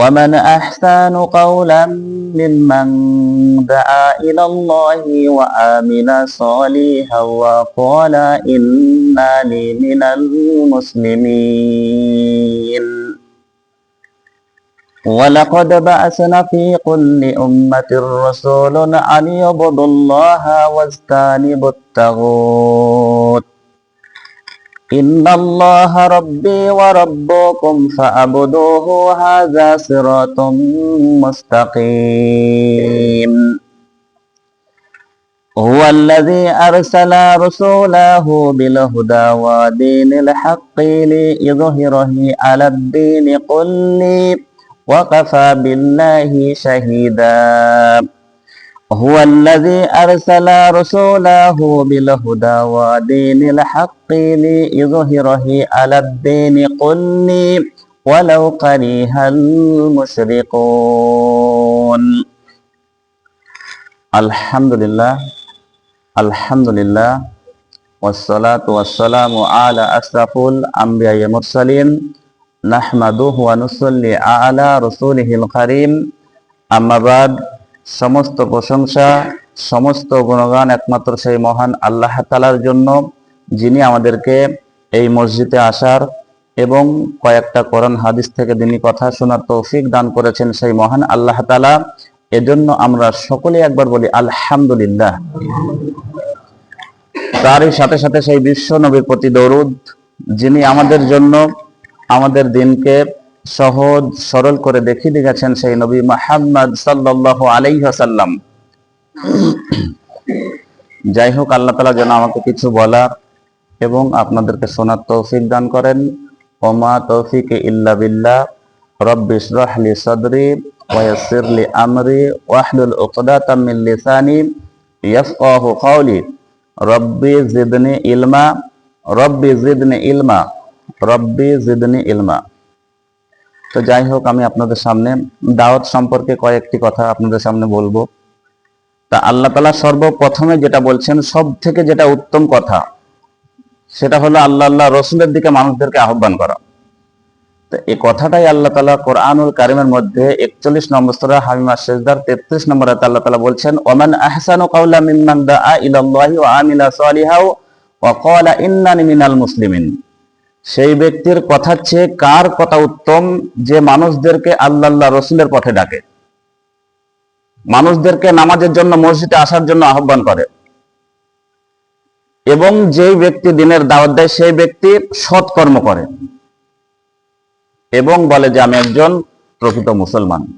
ومن أحسن قولا ممن دعا إلى الله وآمن صالحا وقال إنني من المسلمين ولقد بعثنا في كل أمة رسول أن يعبدوا الله واجتنبوا الطاغوت إن الله ربي وربكم فاعبدوه هذا صراط مستقيم. هو الذي أرسل رسوله بالهدى ودين الحق ليظهره على الدين كله وكفى بالله شهيدا. هو الذي أرسل رسوله بالهدى ودين الحق ليظهره على الدين. كله ولو كره المشركون. الحمد لله الحمد لله والصلاة والسلام على أشرف الأنبياء والمرسلين. نحمده ونصلي على رسوله الكريم. أما بعد সমস্ত প্রশংসা, সমস্ত গুণগান একমাত্র সেই মহান আল্লাহ তালার জন্য, যিনি আমাদেরকে এই মসজিদে আসার এবং কয়েকটা কোরআন হাদিস থেকে দিনী কথা শোনার তৌফিক দান করেছেন সেই মহান আল্লাহ তালা এজন্য আমরা সকলে একবার বলি আলহামদুলিল্লাহ। তারই সাথে সাথে সেই বিশ্ব নবীর প্রতি দরুদ, যিনি আমাদের জন্য আমাদের দিনকে সহজ, সরল করে দেখিয়ে গেছেন সেই নবী মাহাম্মদ সাল্লাল্লাহু আলাইহি ওয়াসাল্লাম। যাই হোক, আল্লাহ তাআলা যেন আমাকে কিছু বলার এবং আপনাদেরকে শোনার তৌফিক দান করেন। ওমা তৌফিক ইল্লা বিল্লাহ। রব্বি ইশরাহ লি সাদরি ওয়া ইয়াসসির আমরি ওয়াহলুল উকদাতাম মিন লিসানি ইয়াফকাহু কওলি। রব্বি জিদনি ইলমা রব্বি জিদনি ইলমা রব্বি জিদনি ইলমা তো যাই হোক, আমি আপনাদের সামনে দাওয়াত সম্পর্কে কয়েকটি কথা আপনাদের সামনে বলব। তা আল্লাহ তালা সর্বপ্রথমে যেটা বলছেন সব থেকে যেটা উত্তম কথা, সেটা হলো আল্লাহ আল্লাহ রসুলের দিকে মানুষদেরকে আহ্বান করা। তো এই কথাটাই আল্লাহ তালা কোরআনুল কারিমের মধ্যে একচল্লিশ নম্বর সুরা হামিমা শেজদার তেত্রিশ নম্বর আল্লাহ তালা বলছেন, ওমান আহসানু কাউলা মিম্মান দাআ ইলাল্লাহি ওয়া আমিলা সালিহাও ওয়া ক্বালা ইন্নানি মিনাল মুসলিমিন। সেই ব্যক্তির কথা চেয়ে কার কথা উত্তম যে মানুষদেরকে আল্লাহ রসুলের পথে ডাকে? মানুষদেরকে নামাজের জন্য, মসজিদে আসার জন্য আহ্বান করে। এবং যেই ব্যক্তি দিনের দাওয়াত দেয়, সেই ব্যক্তি সৎকর্ম করে। এবং বলে যে, আমি একজন প্রকৃত মুসলমান।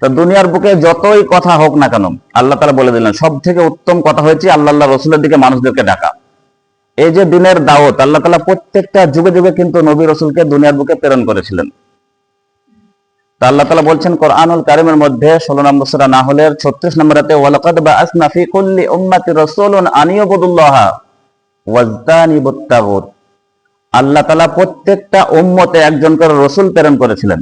তো দুনিয়ার বুকে যতই কথা হোক না কেন, আল্লাহ তারা বলে দিলেন সব থেকে উত্তম কথা হয়েছে আল্লাহ রসুলের দিকে মানুষদেরকে ডাকা। এই যে দিনের দাওয়াত, আল্লাহ তালা প্রত্যেকটা যুগে যুগে কিন্তু নবী রসুলকে দুনিয়ার বুকে প্রেরণ করেছিলেন। তা আল্লাহ তালা বলছেন, কোরআনুল কারিমের মধ্যে ষোলো নম্বর সুরা না হলে ছত্রিশ নম্বরাতে ওয়ালাকাদ বা আসনাফি কুল্লি উম্মাতি রাসূলুন আনিয়াবুদুল্লাহ ওয়াজতানিবুত তাগুত আল্লাহ তালা প্রত্যেকটা উম্মতে একজন করে রসুল প্রেরণ করেছিলেন।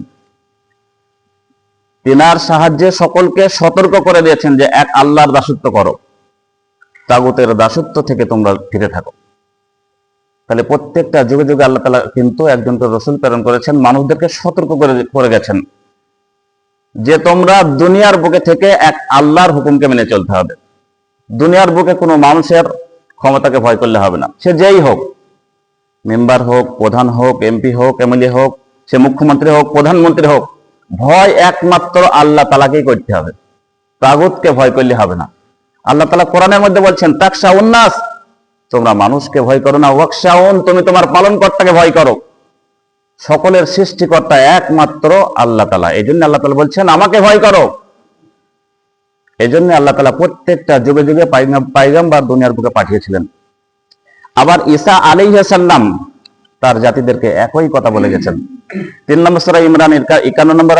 তিনার সাহায্যে সকলকে সতর্ক করে দিয়েছেন যে, এক আল্লাহর দাসত্ব করো। তাগুতের দাসত্ব থেকে তোমরা ফিরে থাকো। তাহলে প্রত্যেকটা যুগে যুগে আল্লাহ তালা কিন্তু একজন করে রসুল প্রেরণ করেছেন, মানুষদেরকে সতর্ক করে করে গেছেন। যে তোমরা দুনিয়ার বুকে থেকে এক আল্লাহর হুকুমকে মেনে চলতে হবে। দুনিয়ার বুকে কোনো মানুষের ক্ষমতাকে ভয় করলে হবে না। সে যেই হোক, মেম্বার হোক, প্রধান হোক, এমপি হোক, এমএলএ হোক, সে মুখ্যমন্ত্রী হোক, প্রধানমন্ত্রী হোক, ভয় একমাত্র আল্লাহ তালাকেই করতে হবে। তাগুতকে ভয় করলে হবে না। আল্লাহ তালা কোরআনের মধ্যে বলছেন, তাকসা উন্নাস তোমরা মানুষকে ভয় করো না। ওয়াকশাউন তুমি তোমার পালন কর্তাকে ভয় করো। সকলের সৃষ্টিকর্তা একমাত্র আল্লাহ তালা। এই জন্য আল্লাহ তালা বলছেন, আমাকে ভয় করো। এই জন্য আল্লাহ তালা প্রত্যেকটা যুগে যুগে পাইগাম বা দুনিয়ার বুকে পাঠিয়েছিলেন। আবার ঈসা আলাইহাসাল্লাম তার জাতিদেরকে একই কথা বলে গেছেন। তিন নম্বর সূরা ইমরান একান্ন নম্বর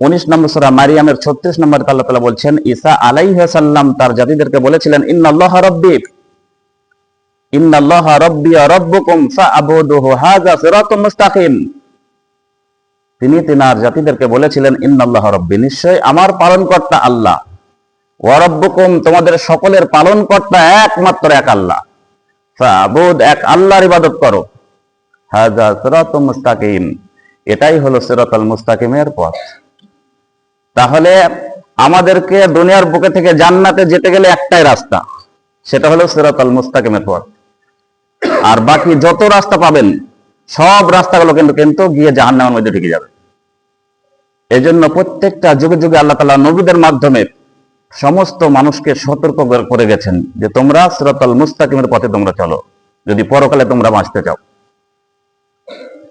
উনিশ নম্বর সুরা মারিয়ামের ছত্রিশ নম্বর আল্লাহ তালা বলছেন, ঈসা আলাইহাল্লাম তার জাতিদেরকে বলেছিলেন, ইন্নাল্লাহ রব্বি তিনি তিনার জাতিদেরকে বলেছিলেন, ইন্নাল্লাহ রব্বি নিশ্চয় আমার পালনকর্তা আল্লাহ। ওয়ারব্বুকুম তোমাদের সকলের পালনকর্তা একমাত্র এক আল্লাহ। এক আল্লাহর ইবাদত করো। মুস্তাকিম, এটাই হলো সিরাতাল মুস্তাকিমের পথ। তাহলে আমাদেরকে দুনিয়ার বুকে থেকে জান্নাতে যেতে গেলে একটাই রাস্তা, সেটা হলো সিরাতাল মুস্তাকিমের পথ। আর বাকি যত রাস্তা পাবেন, সব রাস্তাগুলো কিন্তু কিন্তু গিয়ে জাহান্নামের মধ্যে ঢুকে যাবে। এজন্য প্রত্যেকটা যুগে যুগে আল্লাহ তাআলা নবীদের মাধ্যমে সমস্ত মানুষকে সতর্ক করে- গেছেন যে তোমরা সিরাতাল মুস্তাকিমের পথে তোমরা চলো, যদি পরকালে তোমরা বাঁচতে চাও।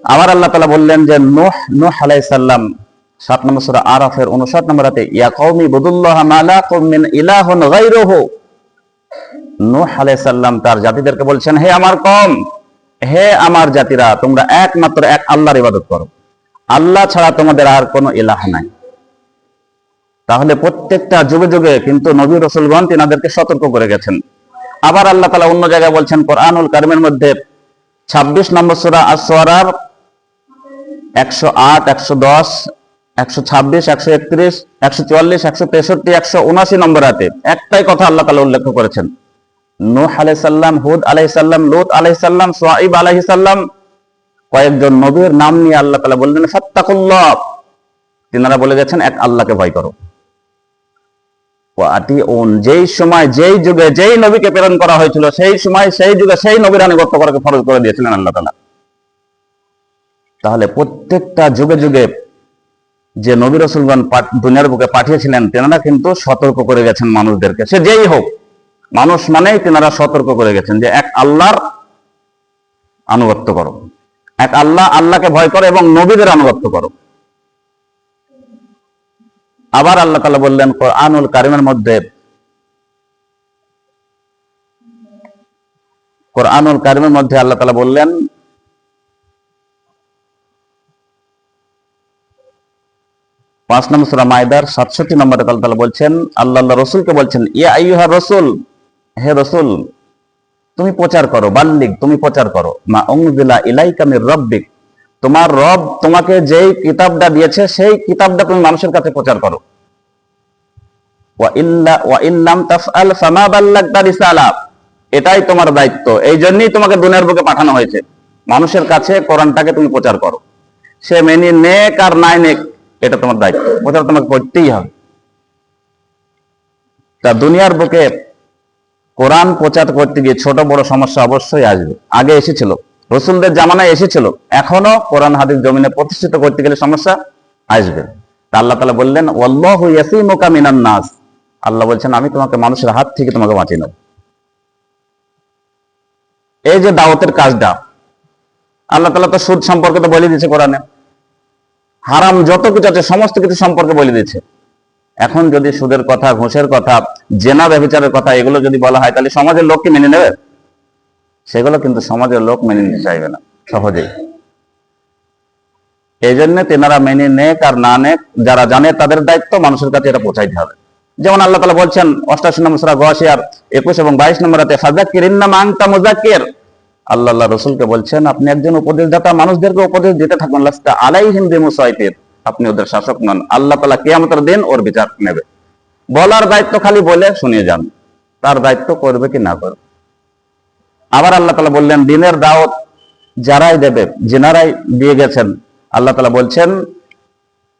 আবার আল্লাহ তালা বললেন যে, নোহ, নূহ আলাই সালাম, সাত নম্বর সূরা আরাফের 59 নম্বর আয়াতে, ইয়া কৌমি বদুল্লাহ মা লাকুম মিন ইলাহুন গায়রুহু। নূহ আলাইহিস সালাম তার জাতিদেরকে বলছেন, হে আমার কম, হে আমার জাতিরা, তোমরা একমাত্র এক আল্লাহর ইবাদত করো। আল্লাহ ছাড়া তোমাদের আর কোনো ইলাহ নাই। তাহলে প্রত্যেকটা যুগে যুগে কিন্তু নবী রসুলগণ তিনাদেরকে সতর্ক করে গেছেন। আবার আল্লাহ তালা অন্য জায়গায় বলছেন, কোরআনুল কারিমের মধ্যে ছাব্বিশ নম্বর সুরা আসোয়ারার একশো আট, একশো দশ, একশো ছাব্বিশ, একশো একত্রিশ, একশো চুয়াল্লিশ, একশো তেষট্টি, একশো উনাশি নম্বর হাতে একটাই কথা আল্লাহ তালা উল্লেখ করেছেন। নূহ আলাইসাল্লাম হুদ আলাইসাল্লাম লুত আলাইসাল্লাম সোয়াইব আলাইসাল্লাম কয়েকজন নবীর নাম নিয়ে আল্লাহ তালা বললেন, ফাত্তাকুল্লাহ। তিনারা বলে গেছেন, এক আল্লাহকে ভয় করো। যেই সময়, যেই যুগে, যেই নবীকে প্রেরণ করা হয়েছিল, সেই সময়, সেই যুগে, সেই নবীর আনুগত্য করাকে ফরজ করে দিয়েছিলেন আল্লাহ তালা তাহলে প্রত্যেকটা যুগে যুগে যে নবী রসুলগণ দুনিয়ার বুকে পাঠিয়েছিলেন, তেনারা কিন্তু সতর্ক করে গেছেন মানুষদেরকে। সে যেই হোক মানুষ মানেই তেনারা সতর্ক করে গেছেন যে এক আল্লাহর আনুগত্য করো। এক আল্লাহ আল্লাহকে ভয় করো এবং নবীদের আনুগত্য করো। আবার আল্লাহ তালা বললেন, কোরআনুল কারিমের মধ্যে কোরআনুল কারিমের মধ্যে আল্লাহ তালা বললেন, পাঁচ নম্বর সুরা মায়দার সাতষট্টি নম্বরে আল্লাহ তালা বলছেন, আল্লাহ রসুলকে বলছেন, ইয়া আইয়ুহা রসুল হে রসুল, তুমি প্রচার করো বাল্লিক তুমি প্রচার করো। মা উংজিলা ইলাইকা মির রব্বিক, তোমার রব তোমাকে যেই কিতাবটা দিয়েছে, সেই কিতাবটা তুমি মানুষের কাছে প্রচার করো। এটাই তোমার দায়িত্ব। এই জন্যই তোমাকে দুনিয়ার বুকে পাঠানো হয়েছে। মানুষের কাছে কোরআনটাকে তুমি প্রচার করো। সে মেনি নেক আর নাই নেক, এটা তোমার দায়িত্ব। প্রচার তোমাকে করতেই হবে। তা দুনিয়ার বুকে কোরআন প্রচার করতে গিয়ে ছোট বড় সমস্যা অবশ্যই আসবে। আগে এসেছিল। রসুলদের জামানায় এসেছিল। এখনও কোরআন হাদিস জমিনে প্রতিষ্ঠিত করতে গেলে সমস্যা আসবে। তা আল্লাহ তালা বললেন মিনান নাস। আল্লাহ বলছেন, আমি তোমাকে মানুষের হাত থেকে তোমাকে বাঁচিয়ে নেব। এই যে দাওয়াতের কাজটা, আল্লাহ তালা তো সুদ সম্পর্কে তো বলে দিয়েছে কোরআনে। হারাম যত কিছু আছে, সমস্ত কিছু সম্পর্কে বলে দিয়েছে। এখন যদি সুদের কথা, ঘুষের কথা, জেনা ব্যবচারের কথা এগুলো যদি বলা হয়, তাহলে সমাজের লোক কি মেনে নেবে? সেগুলো কিন্তু সমাজের লোক মেনে নিতে চাইবে না, সহজেই। এই জন্য তেনারা মেনে নেক আর না নেক, যারা জানে তাদের দায়িত্ব মানুষের কাছে এটা পৌঁছাইতে হবে। যেমন আল্লাহ তালা বলছেন, অষ্টাশি নম্বর সুরা গসিয়ার একুশ এবং বাইশ নম্বর রাতে ফাজাক্কির ইন্নাম আংতা মুজাক্কির আল্লাহ রসুলকে বলছেন, আপনি একজন উপদেশদাতা, মানুষদেরকে উপদেশ দিতে থাকুন লাস্টা আলাই হিন্দি মুসাইতের আপনি ওদের শাসক নন। আল্লাহ তালা কেয়ামতের দিন ওর বিচার নেবে। বলার দায়িত্ব খালি বলে শুনিয়ে যান। তার দায়িত্ব করবে কি না করবে? আবার আল্লাহ তালা বললেন, দিনের দাওয়াত যারাই দেবে, যেনারাই দিয়ে গেছেন, আল্লাহ তালা বলছেন,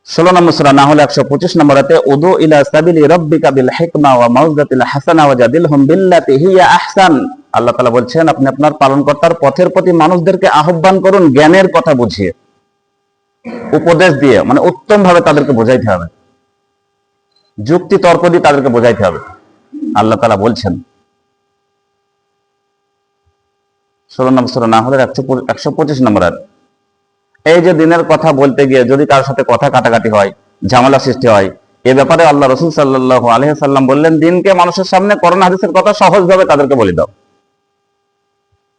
ষোলো নম্বর সুরা না হলে একশো পঁচিশ নম্বর হাতে উদু ইলা সাবিলি রব্বিকা বিল হিকমা ওয়া মাউজাতিল হাসানা ওয়া জাদিলহুম বিল্লাতি হিয়া আহসান। আল্লাহ তাআলা বলছেন, আপনি আপনার পালনকর্তার পথের প্রতি মানুষদেরকে আহ্বান করুন, জ্ঞানের কথা বুঝিয়ে। উপদেশ দিয়ে মানে উত্তম ভাবে তাদেরকে বোঝাইতে হবে। যুক্তি, তর্ক দিয়ে তাদেরকে বোঝাইতে হবে। আল্লাহ তাআলা বলছেন, ষোলো নম্বর সুরা না হলে একশো একশো পঁচিশ নম্বর আর এই যে দিনের কথা বলতে গিয়ে যদি কারোর সাথে কথা কাটাকাটি হয়, ঝামেলা সৃষ্টি হয়, এ ব্যাপারে আল্লাহ রসুল সাল্লাহ আলহাম বললেন, দিনকে মানুষের সামনে করোনা হাদিসের কথা সহজভাবে তাদেরকে বলে দাও।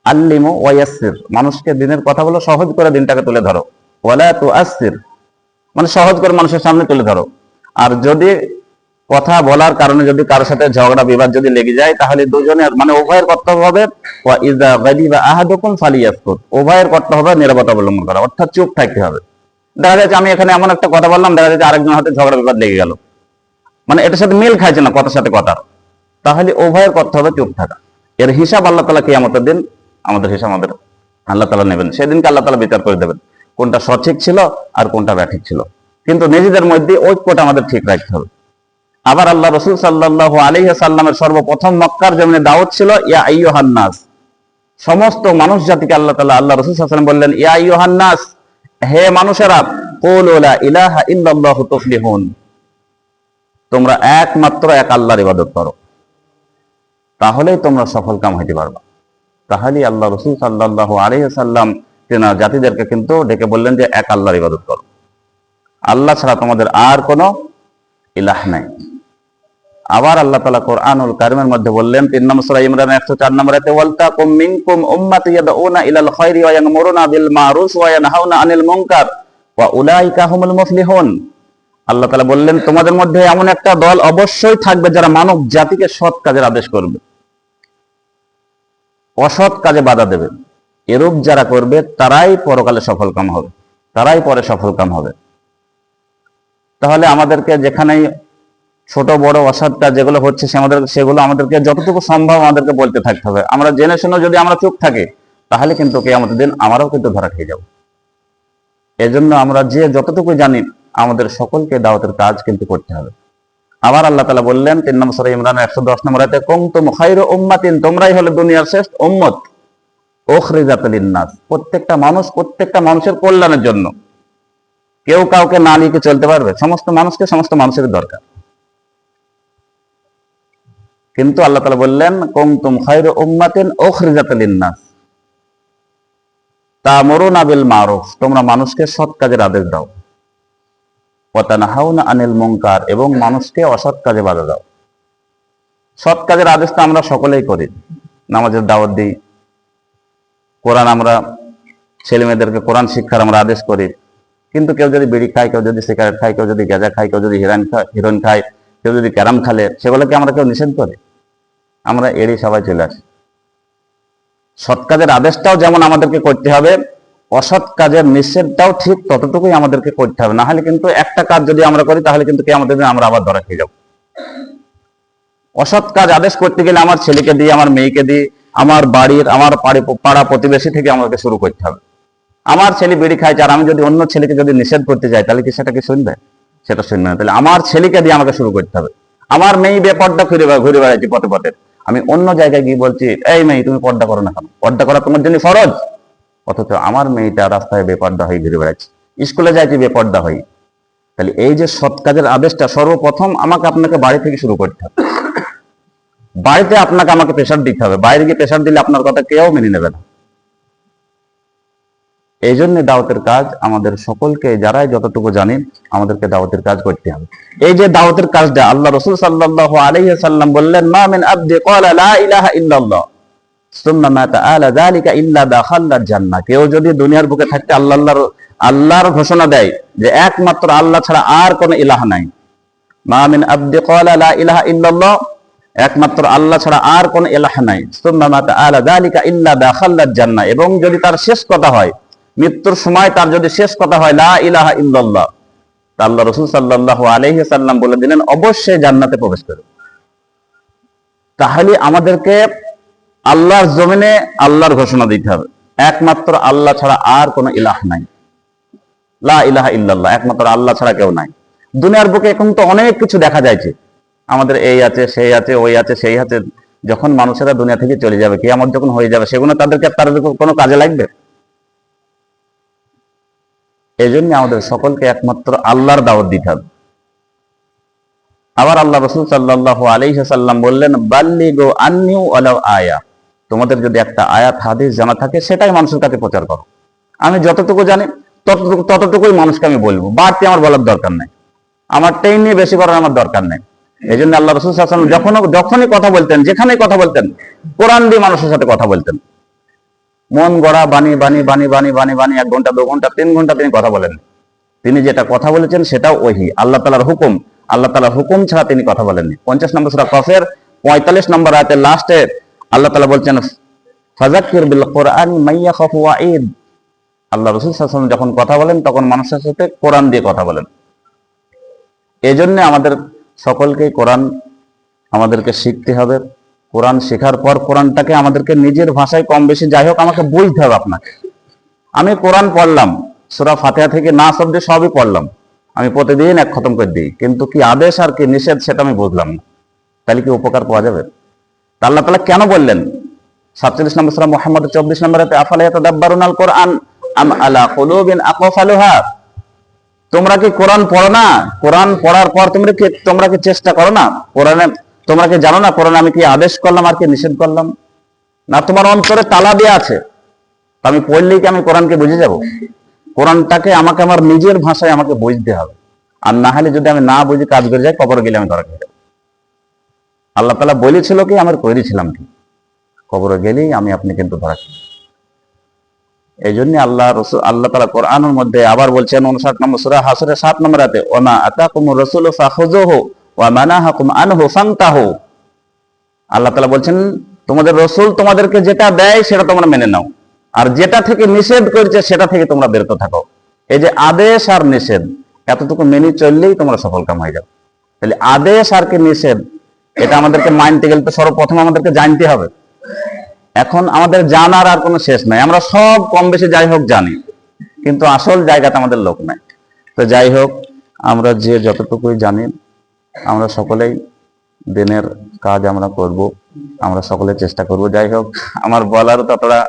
আল্লিমু ওয়াইয়াসির মানুষকে দিনের কথাগুলো সহজ করে দিনটাকে তুলে ধরো। ওয়ালা তু মানে সহজ করে মানুষের সামনে তুলে ধরো। আর যদি কথা বলার কারণে যদি কারোর সাথে ঝগড়া, বিবাদ যদি লেগে যায়, তাহলে দুজনের মানে উভয়ের কর্তব্য হবে উভয়ের কর্তব্য হবে নিরাপত্তা অবলম্বন করা। অর্থাৎ চুপ থাকতে হবে। দেখা যাচ্ছে আমি এখানে এমন একটা কথা বললাম, দেখা যাচ্ছে আরেকজনের হাতে ঝগড়া, বিবাদ লেগে গেল। মানে এটার সাথে মিল খাইছে না কথার সাথে কথা তাহলে উভয়ের করতে হবে চুপ থাকা। এর হিসাব আল্লাহ তালা কিয়ামতের দিন আমাদের হিসাব আমাদের আল্লাহ তালা নেবেন। সেদিনকে আল্লাহ তালা বিচার করে দেবেন। কোনটা সঠিক ছিল আর কোনটা ব্যাঠিক ছিল। কিন্তু নিজেদের মধ্যে ঐক্যটা আমাদের ঠিক রাখতে হবে। আবার আল্লাহ রসুল সাল্লাহ আলহ সাল্লামের সর্বপ্রথম মক্কার জমিনে দাওয়াত ছিল, ইয়া আইয়ুহান্নাস সমস্ত মানুষ জাতিকে আল্লাহ তালা আল্লাহ রসুল সাল্লাম বললেন, ইয়া আইয়ুহান্নাস হে মানুষেরা, কুল ইলাহা ইল্লাল্লাহু তুফলিহুন। তোমরা একমাত্র এক আল্লাহর ইবাদত করো। তাহলেই তোমরা সফল কাম হইতে পারবা। তাহলেই আল্লাহ রসুল সাল্লাহ আলহ সাল্লাম জাতিদেরকে কিন্তু ডেকে বললেন যে, এক আল্লাহর ইবাদত করো। আল্লাহ ছাড়া তোমাদের আর কোনো ইলাহ নাই। আবার আল্লাহ তালা কোরআনুল কারিমের মধ্যে বললেন, তিন নম্বর সূরা ইমরান 104 নম্বর আয়াতে, ওয়ালতাকুম মিনকুম উম্মাতুন ইয়াদউনা ইলাল খায়রি ওয়া ইয়ামুরুনা বিল মারুফ ওয়া ইয়ানহাউনা আনিল মুনকার ওয়া উলাইকা হুমুল মুফলিহুন। আল্লাহ তাআলা বললেন, তোমাদের মধ্যে এমন একটা দল অবশ্যই থাকবে যারা মানব জাতিকে সৎ কাজের আদেশ করবে। অসৎ কাজে বাধা দেবে। এরূপ যারা করবে, তারাই পরকালে সফলকাম হবে। তারাই পরে সফলকাম হবে। তাহলে আমাদেরকে যেখানেই ছোট, বড় অসৎ যেগুলো হচ্ছে আমাদের সেগুলো আমাদেরকে যতটুকু সম্ভব আমাদেরকে বলতে থাকতে হবে। আমরা জেনে শুনে যদি আমরা চুপ থাকি, তাহলে কিন্তু কে আমাদের দিন আমারও কিন্তু ধরা খেয়ে যাব। এজন্য আমরা যে যতটুকু জানি, আমাদের সকলকে দাওয়াতের কাজ কিন্তু করতে হবে। আবার আল্লাহ তালা বললেন, তিন নম্বর ইমরান একশো দশ নম্বর আয়তে, কুনতুম খায়রু উম্মাতিন, তোমরাই হলে দুনিয়ার শ্রেষ্ঠ উম্মত। উখরিজাত প্রত্যেকটা মানুষ প্রত্যেকটা মানুষের কল্যাণের জন্য। কেউ কাউকে না নিয়ে চলতে পারবে? সমস্ত মানুষকে সমস্ত মানুষের দরকার। কিন্তু আল্লাহ তালা বললেন, কুনতুম খায়রু উম্মাতিন উখরিজাত লিন্নাস। তা'মুরুনা বিল মারুফ তোমরা মানুষকে সৎ কাজের আদেশ দাও। ওয়াতানহাউনা আনিল মুনকার। এবং মানুষকে অসৎ কাজে বাধা দাও। সৎ কাজের আদেশ তো আমরা সকলেই করি। নামাজের দাওয়াত দিই কোরআন আমরা ছেলে মেয়েদেরকে কোরআন শিক্ষার আমরা আদেশ করি। কিন্তু কেউ যদি বিড়ি খায়, কেউ যদি সিগারেট খায়, কেউ যদি গেজা খায়, কেউ যদি হিরোইন খায় হিরোইন খায়, কেউ যদি ক্যারাম খালে, সেগুলোকে আমরা কেউ নিষেধ করি। আমরা এড়িয়ে সবাই চলে আসি। সৎ কাজের আদেশটাও যেমন আমাদেরকে করতে হবে, অসৎ কাজের নিষেধটাও ঠিক ততটুকুই আমাদেরকে করতে হবে। না হলে কিন্তু একটা কাজ যদি আমরা করি, তাহলে কিন্তু আমাদের আমরা আবার ধরা খেয়ে যাব। অসৎ কাজ আদেশ করতে গেলে আমার ছেলেকে দিয়ে আমার মেয়েকে দিয়ে আমার বাড়ির, আমার পাড়া প্রতিবেশী থেকে আমাকে শুরু করতে হবে। আমার ছেলে বিড়ি খাইছে আর আমি যদি অন্য ছেলেকে যদি নিষেধ করতে যাই, তাহলে কি সেটা কি শুনবে? সেটা শুনবে না। তাহলে আমার ছেলেকে দিয়ে আমাকে শুরু করতে হবে। আমার মেয়ে বেপর্দা ঘুরে ঘুরে বেড়াচ্ছি পথে পথে। আমি অন্য জায়গায় গিয়ে বলছি, এই মেয়ে, তুমি পর্দা করো না কেন? পর্দা করা তোমার জন্য ফরজ। অথচ আমার মেয়েটা রাস্তায় বেপর্দা হয়ে ঘুরে বেড়াচ্ছে। স্কুলে যাইছি বেপর্দা হই। তাহলে এই যে সৎ কাজের আদেশটা, সর্বপ্রথম আমাকে আপনাকে বাড়ি থেকে শুরু করতে হবে। বাড়িতে আপনাকে আমাকে প্রেশার দিতে হবে। বাইরে গিয়ে প্রেশার দিলে আপনার কথা কেউ মেনে নেবে না। এই জন্য দাওয়াতের কাজ আমাদের সকলকে, যারাই যতটুকু জানেন, আমাদেরকে দাওয়াতের কাজ করতে হবে। এই যে দাওয়াতের কাজটা আল্লাহ রসুল সাল্লাহ আলাইহি সাল্লাম বললেন, মা মিন আবদি ক্বালা লা ইলাহা ইল্লাল্লাহ। সুম্মা মাতা আলা যালিকা ইল্লা দাখাল্লাল জান্নাহ। কেউ যদি দুনিয়ার বুকে থাকতে আল্লাহ আল্লাহর আল্লাহর ঘোষণা দেয় যে একমাত্র আল্লাহ ছাড়া আর কোনো ইলাহ নাই। মা মিন আবদি ক্বালা লা ইলাহা ইল্লাল্লাহ। একমাত্র আল্লাহ ছাড়া আর কোনো ইলাহ নাই। সুম্মা মাতা আলা যালিকা ইল্লা জান্নাহ। এবং যদি তার শেষ কথা হয়, মৃত্যুর সময় তার যদি শেষ কথা হয়, লা ইলাহা ইল্লাল্লাহ আল্লাহ রসুল সাল্লাহ আলাইহি সাল্লাম বলে দিলেন, অবশ্যই জান্নাতে প্রবেশ করবে তাহলে আমাদেরকে আল্লাহর জমিনে আল্লাহর ঘোষণা দিতে হবে। একমাত্র আল্লাহ ছাড়া আর কোনো ইলাহ নাই। লা ইলাহা ইল্লাল্লাহ, একমাত্র আল্লাহ ছাড়া কেউ নাই। দুনিয়ার বুকে এখন তো অনেক কিছু দেখা যাচ্ছে আমাদের এই আছে, সেই আছে, ওই আছে, সেই আছে, যখন মানুষেরা দুনিয়া থেকে চলে যাবে কি আমার যখন হয়ে যাবে, সেগুলো তাদেরকে তাদের কোনো কাজে লাগবে? এই জন্য আমাদের সকলকে একমাত্র আল্লাহর দাওয়াত দিতে হবে। আবার আল্লাহ রসুল সাল্লাহ আলাইহি সাল্লাম বললেন বাল্লি গো আন্নিউ আলাউ আয়া। তোমাদের যদি একটা আয়াত, হাদিস জানা থাকে, সেটাই মানুষের কাছে প্রচার করো। আমি যতটুকু জানি, ততটুকু, ততটুকুই মানুষকে আমি বলব। বাড়তি আমার বলার দরকার নেই। আমার টেন নিয়ে বেশি করার আমার দরকার নেই। এই জন্য আল্লাহ রসুল যখন যখনই কথা বলতেন, যেখানেই কথা বলতেন, কোরআন দিয়ে মানুষের সাথে কথা বলতেন। মন গড়া, বাণী বাণী বাণী বাণী বাণী বাণী, এক ঘণ্টা, দু ঘণ্টা, তিন ঘণ্টা তিনি কথা বলেন। তিনি যেটা কথা বলেছেন সেটাও ওহি। আল্লাহ তালার হুকুম, আল্লাহ তালার হুকুম ছাড়া তিনি কথা বলেননি। পঞ্চাশ নম্বর সুরা কফের, পঁয়তাল্লিশ নম্বর আয়তের লাস্টে আল্লাহ তালা বলছেন ফাজাক্কির বিল কোরআন মাইয়া খাফু ওয়াঈদ আল্লাহ রসুল যখন কথা বলেন, তখন মানুষের সাথে কোরআন দিয়ে কথা বলেন। এই জন্য আমাদের সকলকেই কোরআন আমাদেরকে শিখতে হবে। কোরআন শেখার পর কোরআনটাকে আমাদেরকে নিজের ভাষায় কম বেশি, যাই হোক, আমাকে বুঝতে হবে আপনাকে। আমি কোরআন পড়লাম, সুরা ফাতিহা থেকে না শব্দে সবই পড়লাম। আমি প্রতিদিন এক খতম করে দিই, কিন্তু কি আদেশ আর কি নিষেধ সেটা আমি বুঝলাম না। তাহলে কি উপকার পাওয়া যাবে? আল্লাহ তালা কেন বললেন? সাতচল্লিশ নম্বর সুরা মোহাম্মদ, চব্বিশ নম্বরে আফালে দাব্বারুন আল কোরআন আম আলা কুলুবিন আকফালুহা? তোমরা কি কোরআন পড়ো না? কোরআন পড়ার পর তোমরা কি তোমরা কি চেষ্টা করো না? কোরআনে, তোমরা কি জানো না কোরআনে আমি কি আদেশ করলাম আর কি নিষেধ করলাম? না, তোমার অন্তরে তালা দেওয়া আছে। আমি পড়লেই কি আমি কোরআনকে বুঝে যাব? কোরআনটাকে আমাকে আমার নিজের ভাষায় আমাকে বুঝতে হবে। আর না হলে যদি আমি না বুঝে কাজ করে যাই, কবর গেলে আমি ধরা খেয়ে আল্লাহ তালা বলেছিল কি আমার করেছিলাম কি? কবরে গেলেই আমি আপনি কিন্তু ধরা খেয়ে। এই জন্য আল্লাহ রসুল, আল্লাহ তালা কোরআনের মধ্যে আবার বলছেন উনষাট নম্বর সুরা হাসরের সাত নম্বর আতে ওমা আতাকুম রসুল ওয়া আনহু ফান্তাহু আল্লাহ তালা বলছেন, তোমাদের রসুল তোমাদেরকে যেটা দেয় সেটা তোমরা মেনে নাও। আর যেটা থেকে নিষেধ করেছে সেটা থেকে তোমরা বিরত থাকো। এই যে আদেশ আর নিষেধ, এতটুকু মেনে চললেই তোমরা সফল কাম হয়ে যাবে। তাহলে আদেশ আর কি নিষেধ, এটা আমাদেরকে মানতে গেলে তো সর্বপ্রথম আমাদেরকে জানতে হবে। এখন আমাদের জানার আর কোনো শেষ নাই। আমরা সব কম বেশি যাই হোক জানি, কিন্তু আসল জায়গাতে আমাদের লোক নাই। তো যাই হোক, আমরা যে যতটুকুই জানি, আমরা সকলেই দিনের কাজ আমরা করব, আমরা সকলে চেষ্টা করব। যাই হোক, আমার বলারও ততটা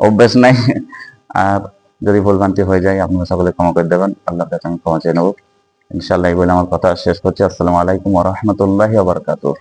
অভ্যেস নাই। আর যদি ভুলভ্রান্তি হয়ে যায়, আপনারা সকলে ক্ষমা করে দেবেন। আল্লাহর কাছে আমি ক্ষমা চেয়ে নেব। ইনশাল্লাহ এই বলে আমার কথা শেষ করছি। আসসালামু আলাইকুম রাহমাতুল্লাহি ওয়া বারাকাতুহু।